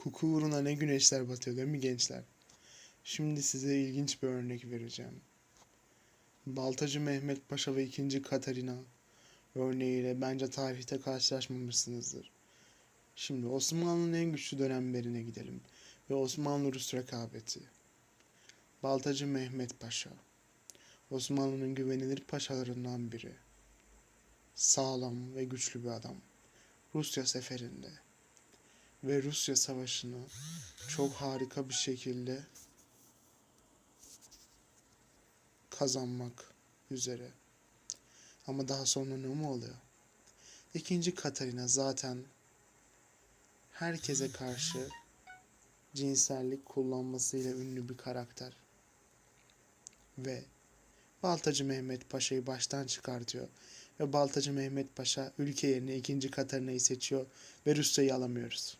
Kuku uğruna ne güneşler batıyor değil mi gençler? Şimdi size ilginç bir örnek vereceğim. Baltacı Mehmet Paşa ve 2. Katarina örneğiyle bence tarihte karşılaşmamışsınızdır. Şimdi Osmanlı'nın en güçlü dönemlerine gidelim ve Osmanlı-Rus rekabeti. Baltacı Mehmet Paşa Osmanlı'nın güvenilir paşalarından biri. Sağlam ve güçlü bir adam. Rusya seferinde ve Rusya savaşını çok harika bir şekilde kazanmak üzere. Ama daha sonra ne mi oluyor? İkinci Katarina zaten herkese karşı cinsellik kullanmasıyla ünlü bir karakter. Ve Baltacı Mehmet Paşa'yı baştan çıkartıyor. Ve Baltacı Mehmet Paşa ülke yerine ikinci Katarina'yı seçiyor ve Rusya'yı alamıyoruz.